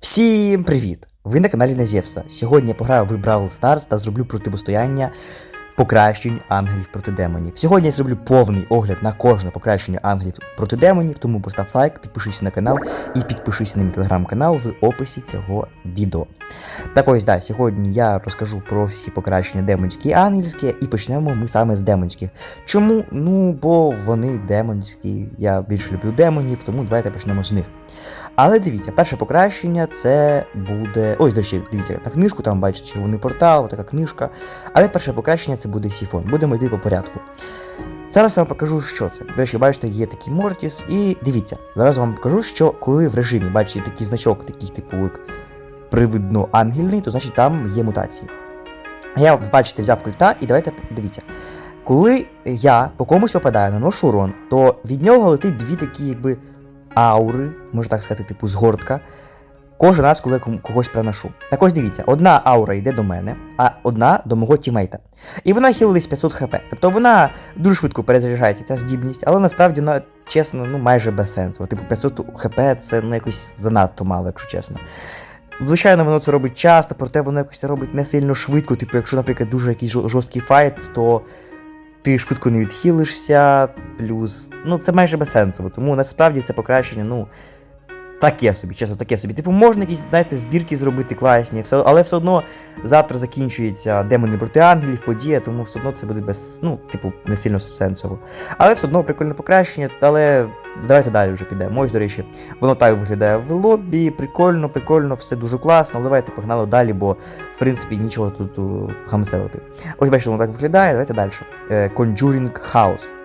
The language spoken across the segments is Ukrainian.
Всім привіт! Ви на каналі Назєвса. Сьогодні я пограю в Brawl Stars та зроблю протистояння покращень ангелів проти демонів. Сьогодні я зроблю повний огляд на кожне покращення ангелів проти демонів, тому постав лайк, підпишися на канал і підпишися на мій телеграм-канал в описі цього відео. Так ось, да, сьогодні я розкажу про всі покращення демонські і ангельські, і почнемо ми саме з демонських. Чому? Ну, бо вони демонські, я більше люблю демонів, тому давайте почнемо з них. Але дивіться, перше покращення це буде. Ось, до речі, дивіться на книжку, там бачите, червоний портал, така книжка. Але перше покращення це буде сіфон. Будемо йти по порядку. Зараз я вам покажу, що це. До речі, бачите, є такий Мортіс. І дивіться, зараз вам покажу, що коли в режимі бачите такий значок, такий, типу, як привидно ангельний, то значить там є мутації. Я, бачите, взяв культа, і давайте дивіться. Коли я по комусь попадаю, наношу урон, то від нього летить дві такі, якби аури, можна так сказати, типу згортка. Кожен раз, коли я когось приношу. Так ось дивіться, одна аура йде до мене, а одна до мого тімейта. І вона хілилась 500 хп. Тобто вона дуже швидко перезаряджається, ця здібність, але насправді вона, чесно, ну майже без сенсу. Типу 500 хп це ну якось занадто мало, якщо чесно. Звичайно, воно це робить часто, проте воно якось робить не сильно швидко. Типу, якщо, наприклад, дуже якийсь жорсткий файт, то ти швидко не відхилишся, плюс. Ну, це майже безсенсово. Тому насправді це покращення, ну. Таке собі, чесно, таке собі. Типу, можна якісь, знаєте, збірки зробити класні, все, але все одно завтра закінчується демони проти ангелів, подія, тому все одно це буде без, ну, типу, не сильно сенсово. Але все одно прикольне покращення, але давайте далі вже підемо. Ось, до речі, воно так виглядає в лобі, прикольно, прикольно, все дуже класно. Давайте погнали далі, бо в принципі нічого тут хамселити. Ось бачите, воно так виглядає, давайте далі. Е, Conjuring House.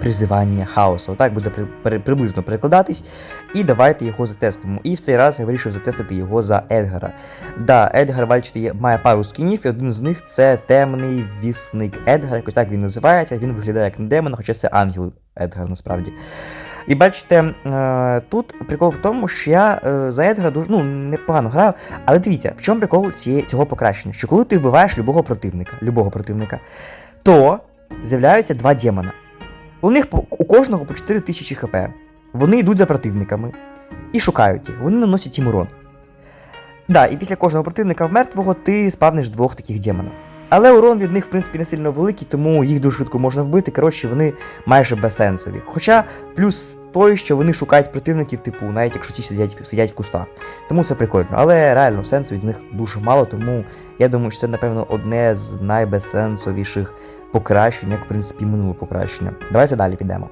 Призивання хаосу. Отак буде при, при- приблизно перекладатись. І давайте його затестимо. І в цей раз я вирішив затестити його за Едгара. Да, Едгар, бачите, має пару скінів, і один з них це темний вісник Едгар, якось так він називається. Він виглядає як не демон, хоча це ангел Едгар насправді. І бачите, е, тут прикол в тому, що я е, за Едгара дуже ну, непогано грав, але дивіться, в чому прикол цього покращення? Що коли ти вбиваєш любого противника, любого противника, то з'являються два демона. У них у кожного по 4000 хп. Вони йдуть за противниками і шукають їх. Вони наносять їм урон. Да, і після кожного противника мертвого ти спавниш двох таких демонів. Але урон від них, в принципі, не сильно великий, тому їх дуже швидко можна вбити. Коротше, вони майже безсенсові. Хоча плюс той, що вони шукають противників, типу, навіть якщо ті сидять, сидять в кустах. Тому це прикольно. Але реально сенсу від них дуже мало, тому я думаю, що це, напевно, одне з найбезсенсовіших покращень, як в принципі минуле покращення. Давайте далі підемо.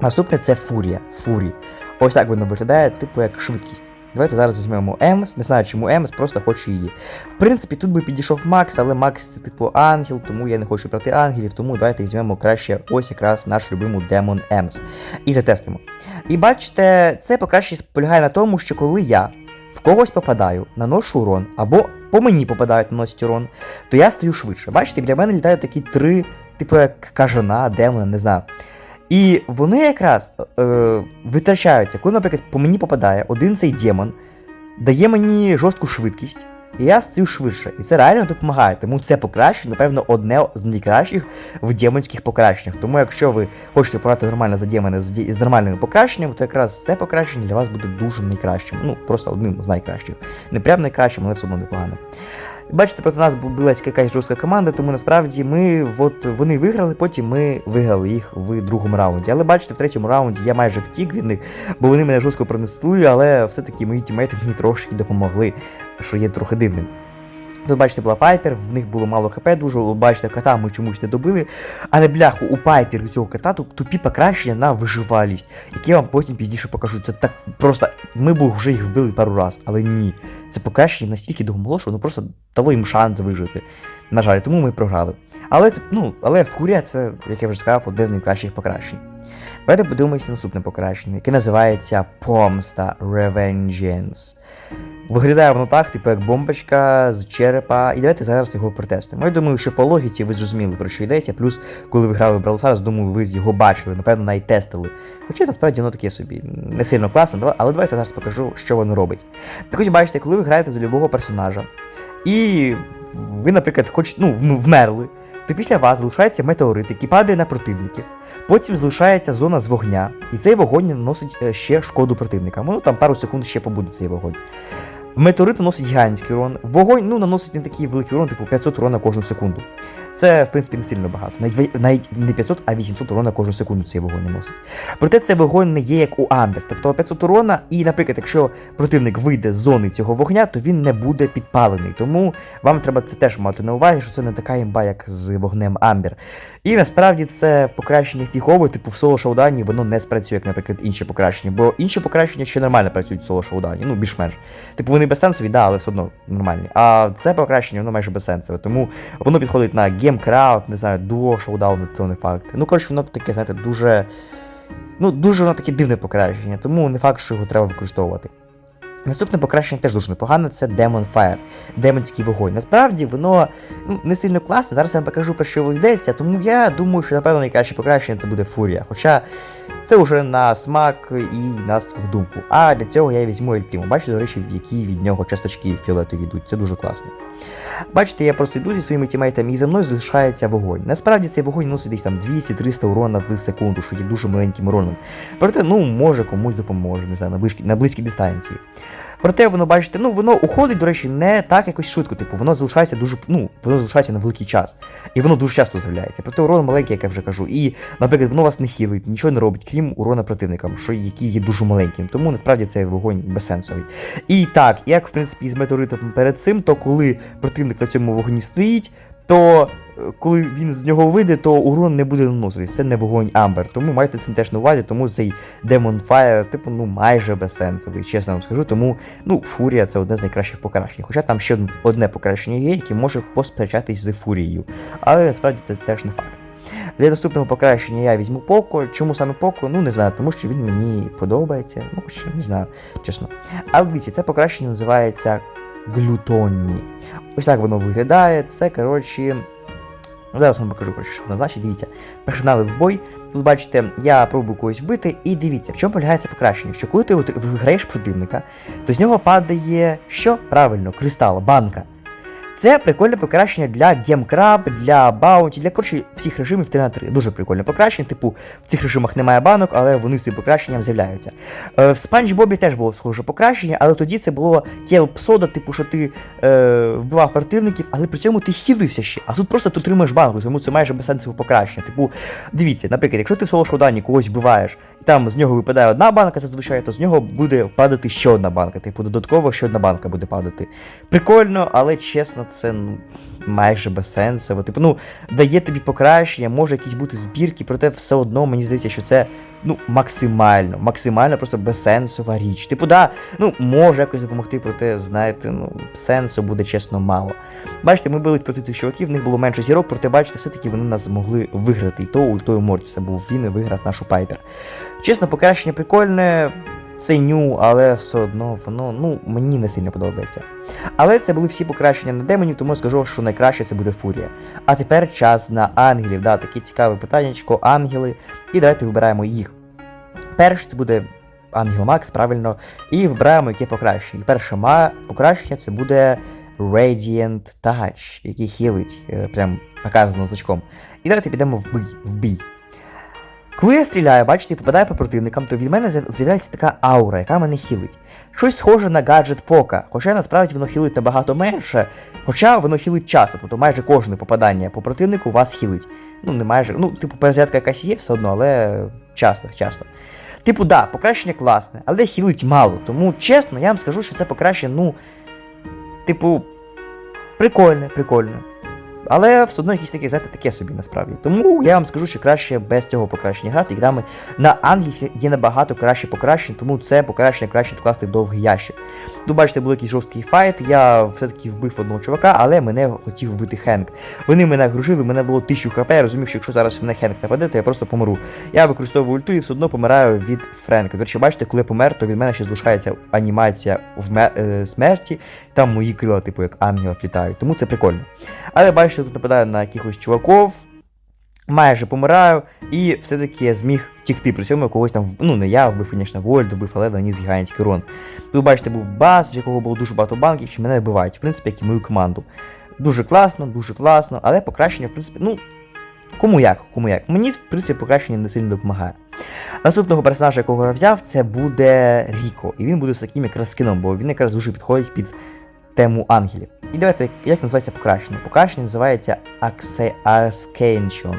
Наступне це фурія. Фурі. Ось так воно виглядає, типу як швидкість. Давайте зараз візьмемо Емс. Не знаю, чому Емс, просто хочу її. В принципі, тут би підійшов Макс, але Макс це типу ангел, тому я не хочу брати ангелів, тому давайте візьмемо краще ось якраз наш любимий демон Емс. І затестимо. І бачите, це покраще полягає на тому, що коли я в когось попадаю, наношу урон, або по мені попадають, наносять урон, то я стаю швидше. Бачите, біля мене літають такі три, типу як кажана, демона, не знаю. І вони якраз е, витрачаються, коли, наприклад, по мені попадає один цей демон, дає мені жорстку швидкість, і я стаю швидше. І це реально допомагає. Тому це покращення, напевно, одне з найкращих в демонських покращеннях. Тому якщо ви хочете пограти нормально за демони з, з нормальними покращеннями, то якраз це покращення для вас буде дуже найкращим. Ну, просто одним з найкращих. Не прям найкращим, але все одно непогано. Бачите, проти нас була якась жорстка команда, тому насправді ми от вони виграли, потім ми виграли їх в другому раунді. Але бачите, в третьому раунді я майже втік від них, бо вони мене жорстко пронесли, але все-таки мої тімейти мені трошки допомогли, що є трохи дивним. Тут, бачите, була Пайпер, в них було мало хп, дуже бачите, кота ми чомусь не добили. Але бляху, у Пайпер цього кота тупі покращення на виживалість, які я вам потім пізніше покажу. Це так просто. Ми б вже їх вбили пару раз, але ні. Це покращення настільки допомогло, що воно просто дало їм шанс вижити. На жаль, тому ми програли. Але це, ну, але Фурія це, як я вже сказав, одне з найкращих покращень. Давайте подивимося наступне покращення, яке називається Помста Revengeance. Виглядає воно так, типу як бомбочка з черепа. І давайте зараз його протестимо. Я думаю, що по логіці ви зрозуміли, про що йдеться. Плюс, коли ви грали в Brawl думаю, ви його бачили, напевно, навіть тестили. Хоча насправді воно таке собі не сильно класне, але давайте зараз покажу, що воно робить. Так ось бачите, коли ви граєте за любого персонажа, і ви, наприклад, хоч, ну, вмерли, то після вас залишається метеорит, який падає на противників. Потім залишається зона з вогня, і цей вогонь наносить е, ще шкоду противникам. Ну там пару секунд ще побуде цей вогонь. Метеорит наносить гігантський урон. Вогонь ну, наносить не такий великий урон, типу 500 урона кожну секунду. Це, в принципі, не сильно багато. Навіть, навіть не 500, а 800 урона кожну секунду цей вогонь не носить. Проте цей вогонь не є як у Амбер. Тобто 500 урона, і, наприклад, якщо противник вийде з зони цього вогня, то він не буде підпалений. Тому вам треба це теж мати на увазі, що це не така імба, як з вогнем Амбер. І насправді це покращення фігове, типу в соло шоудані воно не спрацює, як, наприклад, інші покращення. Бо інші покращення ще нормально працюють в соло шоудані, ну більш-менш. Типу вони безсенсові, да, але все одно нормальні. А це покращення, воно майже безсенсове. Тому воно підходить на GameCraft, не знаю, Duo, Showdown, то не факт. Ну, коротше, воно таке, знаєте, дуже. Ну, дуже воно таке дивне покращення, тому не факт, що його треба використовувати. Наступне покращення теж дуже непогане, це Demon Fire, демонський вогонь. Насправді воно ну, не сильно класне. Зараз я вам покажу про що йдеться, тому я думаю, що напевно найкраще покращення це буде фурія. Хоча це вже на смак і на свою думку. А для цього я візьму ельтиму. Бачите, до речі, які від нього часточки фіолетові йдуть. Це дуже класно. Бачите, я просто йду зі своїми тімейтами і за мною залишається вогонь. Насправді цей вогонь носить десь там 200-300 урона в секунду, що є дуже маленьким уроном. Проте, ну, може комусь допоможе, не знаю, на близькій, на близькій дистанції. Проте воно, бачите, ну воно уходить, до речі, не так якось швидко, типу, воно залишається дуже, ну, воно залишається на великий час. І воно дуже часто з'являється. Проте урон маленький, як я вже кажу. І, наприклад, воно вас не хілить, нічого не робить, крім урона противникам, що який є дуже маленьким. Тому насправді цей вогонь безсенсовий. І так, як в принципі з метеоритом перед цим, то коли противник на цьому вогні стоїть, то коли він з нього вийде, то урон не буде наноситись. Це не вогонь Амбер. Тому майте це теж на увазі, тому цей Demon Fire, типу, ну майже безсенсовий, чесно вам скажу. Тому ну, Фурія це одне з найкращих покращень. Хоча там ще одне покращення є, яке може посперечатись з Фурією. Але насправді це теж не факт. Для наступного покращення я візьму Поко. Чому саме Поко? Ну не знаю, тому що він мені подобається. Ну, хоч не знаю, чесно. Але дивіться, це покращення називається глютонні. Ось так воно виглядає. Це, коротше. Ну, зараз вам покажу, що воно значить. Дивіться, персонали в бой. Тут бачите, я пробую когось вбити, і дивіться, в чому полягається покращення. Що коли ти виграєш противника, то з нього падає що? Правильно, кристал, банка. Це прикольне покращення для гемкраб, для баунті, для коротше всіх режимів 3 на 3. Дуже прикольне покращення. Типу, в цих режимах немає банок, але вони з цим покращенням з'являються. Е, в Спанч Бобі теж було схоже покращення, але тоді це було келп-сода, типу, що ти е, вбивав противників, але при цьому ти хілився ще. А тут просто ти отримаєш банку, тому це майже безсенсове покращення. Типу, дивіться, наприклад, якщо ти в соло шоудані когось вбиваєш, і там з нього випадає одна банка, зазвичай, то з нього буде падати ще одна банка. Типу, додатково ще одна банка буде падати. Прикольно, але чесно, це ну, майже безсенсово. Типу, ну, дає тобі покращення, може якісь бути збірки, проте все одно мені здається, що це ну, максимально, максимально просто безсенсова річ. Типу, да, ну, може якось допомогти, проте, знаєте, ну, сенсу буде чесно мало. Бачите, ми били проти цих чуваків, в них було менше зірок, проте, бачите, все-таки вони нас змогли виграти. І то ультою Мортіса був він і виграв нашу Пайпер. Чесно, покращення прикольне. Ценю, але все одно воно ну, мені не сильно подобається. Але це були всі покращення на демонів, тому я скажу, що найкраще це буде фурія. А тепер час на ангелів. Да, таке цікаве питаннячко, ангели. І давайте вибираємо їх. Перше це буде Ангел Макс, правильно, і вибираємо яке покращення. І перше ма- покращення це буде Radiant Touch, який хілить, е, прям показано значком. І давайте підемо в бій. В бій. Коли я стріляю, бачите, і попадаю по противникам, то від мене з'являється така аура, яка мене хілить. Щось схоже на гаджет Пока, хоча насправді воно хілить набагато менше, хоча воно хілить часто, тобто майже кожне попадання по противнику вас хілить. Ну, не майже, ну, типу, перезарядка якась є все одно, але часто, часто. Типу, да, покращення класне, але хілить мало. Тому чесно, я вам скажу, що це покращення, ну. Типу, прикольне, прикольне. Але все одно якісь такі, знаєте, таке собі насправді. Тому я вам скажу, що краще без цього покращення грати. І грами на ангелів є набагато краще покращень, тому це покращення краще вкласти в довгий ящик. Тут бачите, був якийсь жорсткий файт, я все-таки вбив одного чувака, але мене хотів вбити Хенк. Вони мене гружили, мене було 1000 хп, я розумів, що якщо зараз мене Хенк нападе, то я просто помру. Я використовую ульту і все одно помираю від Френка. До речі, бачите, коли помер, то від мене ще залишається анімація вме- е, смерті, там мої крила, типу, як ангелів літають, тому це прикольно. Але бачите, тут нападаю на якихось чуваків, майже помираю, і все-таки я зміг втікти. При цьому когось там, ну не я вбив, звісно, Вольд, вбив, але наніс гігантський урон. Тут, бачите, був бас, в якого було дуже багато банків, і мене вбивають, в принципі, як і мою команду. Дуже класно, дуже класно, але покращення, в принципі, ну. Кому як, кому як. Мені, в принципі, покращення не сильно допомагає. Наступного персонажа, якого я взяв, це буде Ріко. І він буде з таким якраз скіном, бо він якраз дуже підходить під тему ангелів. І давайте, як називається покращення? Покращення називається Ascension.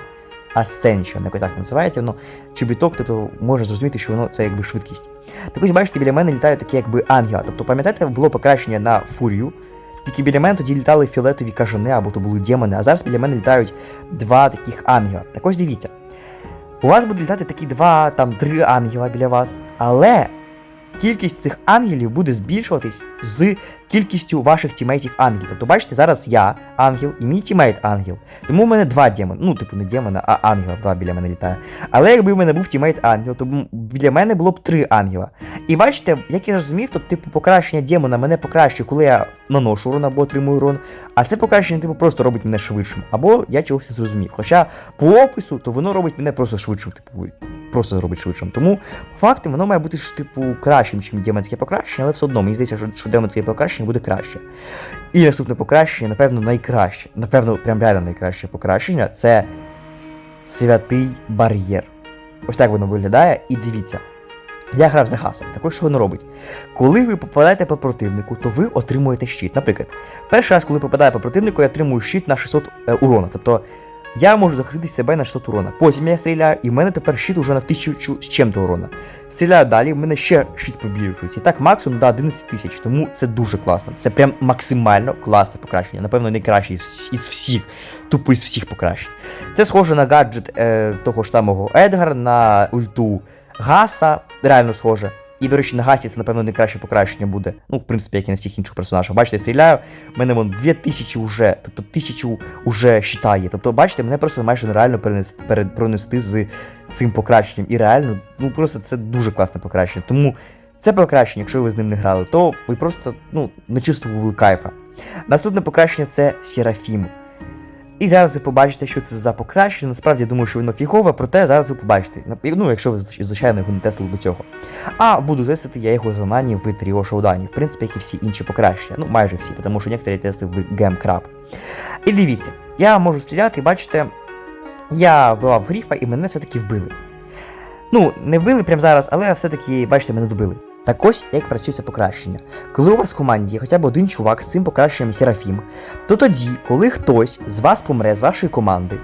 Ascension, якось так називається, воно чобіток, тобто можна зрозуміти, що воно це якби швидкість. Так ось бачите, біля мене літають такі якби ангела. Тобто, пам'ятаєте, було покращення на фурію. Тільки біля мене тоді літали фіолетові кажани або то були демони, а зараз біля мене літають два таких ангела. Так ось дивіться. У вас будуть літати такі два, там три ангела біля вас, але кількість цих ангелів буде збільшуватись з кількістю ваших тімейтів ангелів. Тобто, бачите, зараз я ангел і мій тімейт ангел. Тому в мене два демони. Ну, типу, не демона, а ангела, два біля мене літає. Але якби в мене був тімейт ангел, то біля мене було б три ангела. І бачите, як я зрозумів, то типу покращення демона мене покращує, коли я наношу урон або отримую урон. А це покращення, типу, просто робить мене швидшим. Або я чогось зрозумів. Хоча по опису, то воно робить мене просто швидшим, типу, просто зробить швидшим. Тому по факту воно має бути типу, кращим, ніж демонське покращення, але все одно мені здається, що демонське покращення буде краще. І наступне покращення, напевно, найкраще. Напевно, прям реально найкраще покращення це святий бар'єр. Ось так воно виглядає, і дивіться. Я грав за гасом. Також що воно робить? Коли ви попадаєте по противнику, то ви отримуєте щит. Наприклад, перший раз, коли попадаю по противнику, я отримую щит на 600 е, урона. Тобто я можу захистити себе на 600 урона. Потім я стріляю, і в мене тепер щит уже на 1000 з чим-то урона. Стріляю далі, в мене ще щит побільшується. І так максимум до 11 тисяч. Тому це дуже класно. Це прям максимально класне покращення. Напевно, найкраще із, із всіх, тупо із всіх покращень. Це схоже на гаджет е, того ж самого Едгара, на ульту Гаса, реально схоже. І, до речі, на Гасі це, напевно, найкраще покращення буде. Ну, в принципі, як і на всіх інших персонажах. Бачите, я стріляю, в мене вон 2000 уже, тобто 1000 уже щитає. Тобто, бачите, мене просто майже нереально перенести, перед, з цим покращенням. І реально, ну просто це дуже класне покращення. Тому це покращення, якщо ви з ним не грали, то ви просто ну, не чувствували кайфа. Наступне покращення це Серафім. І зараз ви побачите, що це за покращення. Насправді я думаю, що воно фігове, проте зараз ви побачите. Ну, якщо ви звичайно його не тестили до цього. А буду тестити я його за нані в Тріо Шоудані. В принципі, як і всі інші покращення. Ну, майже всі, тому що некоторі тестив в Гемкраб. І дивіться, я можу стріляти, бачите, я вбивав гріфа і мене все-таки вбили. Ну, не вбили прямо зараз, але все-таки, бачите, мене добили. Так ось як працює це покращення. Коли у вас в команді є хоча б один чувак з цим покращенням Серафім, то тоді, коли хтось з вас помре з вашої команди,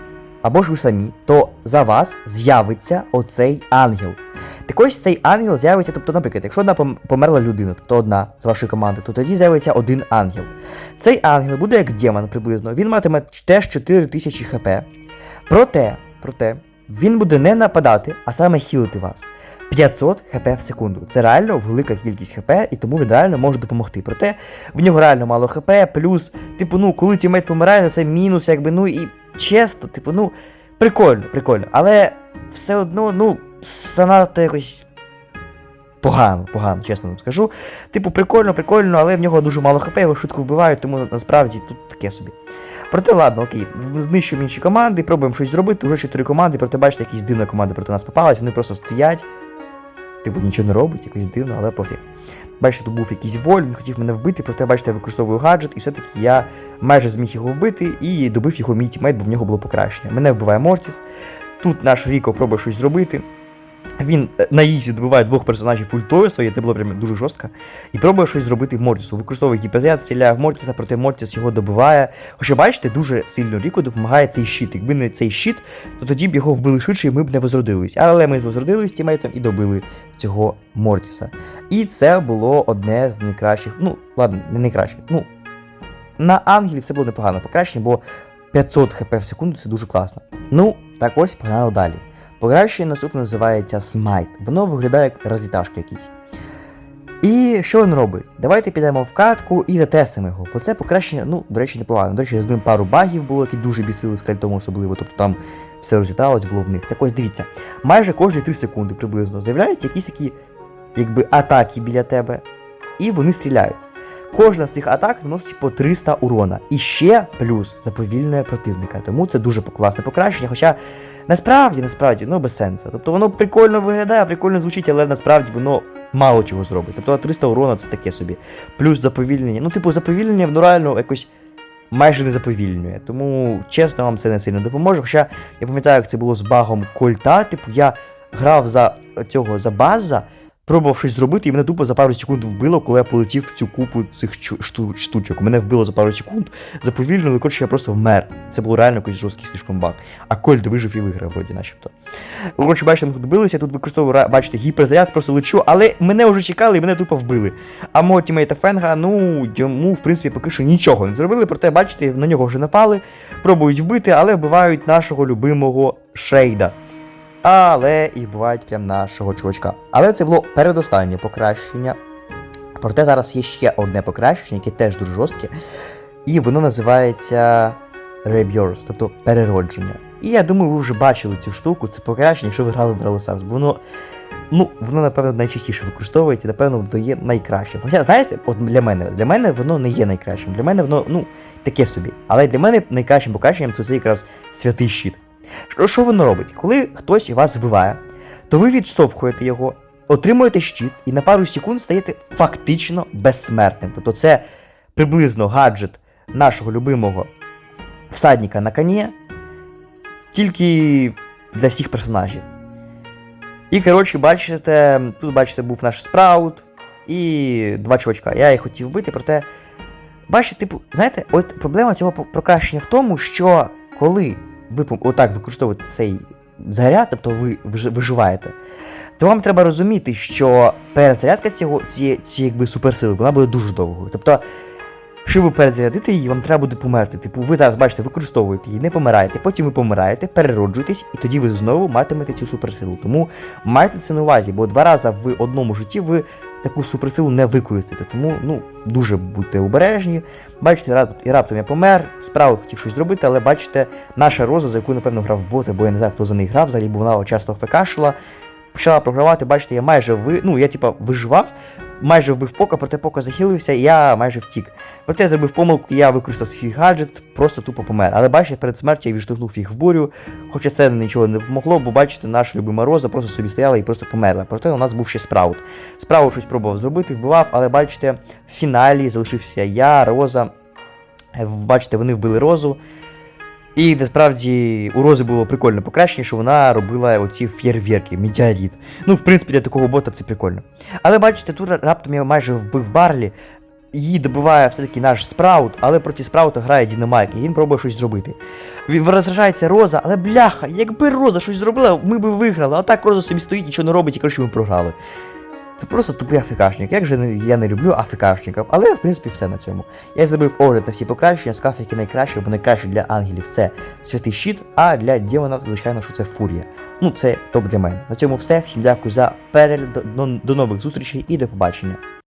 або ж ви самі, то за вас з'явиться оцей ангел. Так ось цей ангел з'явиться, тобто, наприклад, якщо одна померла людина, тобто одна з вашої команди, то тоді з'явиться один ангел. Цей ангел буде як демон приблизно, він матиме теж 4000 хп. Проте, проте, він буде не нападати, а саме хілити вас. 500 хп в секунду. Це реально велика кількість хп, і тому він реально може допомогти. Проте в нього реально мало хп, плюс, типу, ну, коли тімейт помирає, то це мінус, якби, ну і чесно, типу, ну, прикольно, прикольно. Але все одно, ну, занадто якось. Погано, погано, чесно вам скажу. Типу, прикольно, прикольно, але в нього дуже мало хп, його швидко вбивають, тому насправді тут таке собі. Проте, ладно, окей, знищуємо інші команди, пробуємо щось зробити. Уже чотири команди, проте бачите, якісь дивна команда проти нас попалась, вони просто стоять. Типу нічого не робить, якось дивно, але пофіг. Бачите, тут був якийсь воль, він хотів мене вбити, проте бачите, я використовую гаджет, і все-таки я майже зміг його вбити і добив його мій тімейт, бо в нього було покращення. Мене вбиває Мортіс. Тут наш Ріко пробує щось зробити. Він е, на ізі добиває двох персонажів ультою своєю, це було прям дуже жорстко. І пробує щось зробити в Мортісу. Використовує гіперзаряд, стріляє в Мортіса, проте Мортіс його добиває. Хоча бачите, дуже сильно Ріко допомагає цей щит. Якби не цей щит, то тоді б його вбили швидше і ми б не возродились. Але ми возродились тімейтом і добили цього Мортіса. І це було одне з найкращих. Ну, ладно, не найкраще. Ну, на ангелів це було непогано покращення, бо 500 хп в секунду це дуже класно. Ну, так ось погнали далі. Покращення наступне називається Smite. Воно виглядає як розліташка якийсь. І що він робить? Давайте підемо в катку і затестимо його. Бо це покращення, ну, до речі, непогано. До речі, з ним пару багів було, які дуже бісили скальтом особливо, тобто там все розліталось було в них. Так ось дивіться, майже кожні 3 секунди приблизно з'являються якісь такі, якби, атаки біля тебе, і вони стріляють. Кожна з цих атак наносить по 300 урона. І ще плюс заповільнює противника. Тому це дуже класне покращення. Хоча насправді, насправді, ну без сенсу. Тобто воно прикольно виглядає, прикольно звучить, але насправді воно мало чого зробить. Тобто 300 урона це таке собі. Плюс заповільнення. Ну, типу, заповільнення воно реально якось майже не заповільнює. Тому, чесно, вам це не сильно допоможе. Хоча я пам'ятаю, як це було з багом кольта. Типу, я грав за цього за база, пробував щось зробити, і мене тупо за пару секунд вбило, коли я полетів в цю купу цих шту- штучок. Мене вбило за пару секунд, заповільнили, коротше, я просто вмер. Це було реально якийсь жорсткий слишком баг. А Кольт вижив і виграв, вроді, начебто. Коротше, бачите, ми тут билися, я тут використовую, бачите, гіперзаряд, просто лечу, але мене вже чекали і мене тупо вбили. А мого тімейта Фенга, ну, йому, в принципі, поки що нічого не зробили, проте, бачите, на нього вже напали, пробують вбити, але вбивають нашого любимого Шейда. Але і вбивають прям нашого чувачка. Але це було передостаннє покращення. Проте зараз є ще одне покращення, яке теж дуже жорстке. І воно називається Rebirth, тобто переродження. І я думаю, ви вже бачили цю штуку, це покращення, якщо ви грали в Brawl бо воно, ну, воно, напевно, найчастіше використовується, напевно, воно є найкращим. Хоча, знаєте, от для мене, для мене воно не є найкращим. Для мене воно, ну, таке собі. Але для мене найкращим покращенням це якраз святий щит. Що, воно робить? Коли хтось вас вбиває, то ви відштовхуєте його, отримуєте щит і на пару секунд стаєте фактично безсмертним. Тобто це приблизно гаджет нашого любимого всадника на коні, тільки для всіх персонажів. І, коротше, бачите, тут, бачите, був наш спраут і два чувачка. Я їх хотів вбити, проте. Бачите, типу, знаєте, от проблема цього покращення в тому, що коли ви отак використовуєте цей заряд, тобто ви виживаєте, то вам треба розуміти, що перезарядка цього, цієї, якби суперсили, вона буде дуже довгою. Тобто, щоб перезарядити її, вам треба буде померти. Типу, ви зараз бачите, використовуєте її, не помираєте, потім ви помираєте, перероджуєтесь, і тоді ви знову матимете цю суперсилу. Тому майте це на увазі, бо два рази в одному житті ви таку суперсилу не використаєте. Тому ну, дуже будьте обережні. Бачите, і раптом я помер, справу хотів щось зробити, але бачите, наша роза, за яку, напевно, грав боти, бо я не знаю, хто за неї грав, взагалі, бо вона часто фекашила. Почала програвати, бачите, я майже ви. Ну, я типа виживав, майже вбив пока, проте пока захилився, і я майже втік. Проте я зробив помилку, я використав свій гаджет, просто тупо помер. Але бачите, перед смертю я відштовхнув їх в бурю, хоча це нічого не допомогло, бо бачите, наша любима роза просто собі стояла і просто померла. Проте у нас був ще спраут. Спраут щось пробував зробити, вбивав, але бачите, в фіналі залишився я, Роза. Е, Бачите, вони вбили розу. І насправді у Рози було прикольне покращення, що вона робила оці фєрверки, метеорит. Ну, в принципі, для такого бота це прикольно. Але бачите, тут раптом я майже вбив Барлі. Її добиває все-таки наш спраут, але проти спраута грає Дінамайк, і він пробує щось зробити. Розражається Роза, але бляха, якби Роза щось зробила, ми б виграли, а так Роза собі стоїть, нічого не робить, і коротше ми програли. Це просто тупий афікашник. Як же я не люблю афікашників, але в принципі все на цьому. Я зробив огляд на всі покращення, сказав, які найкращі, бо найкраще для ангелів це святий щит, а для демонів, звичайно, що це фурія. Ну, це топ для мене. На цьому все. Всім дякую за перегляд. До нових зустрічей і до побачення.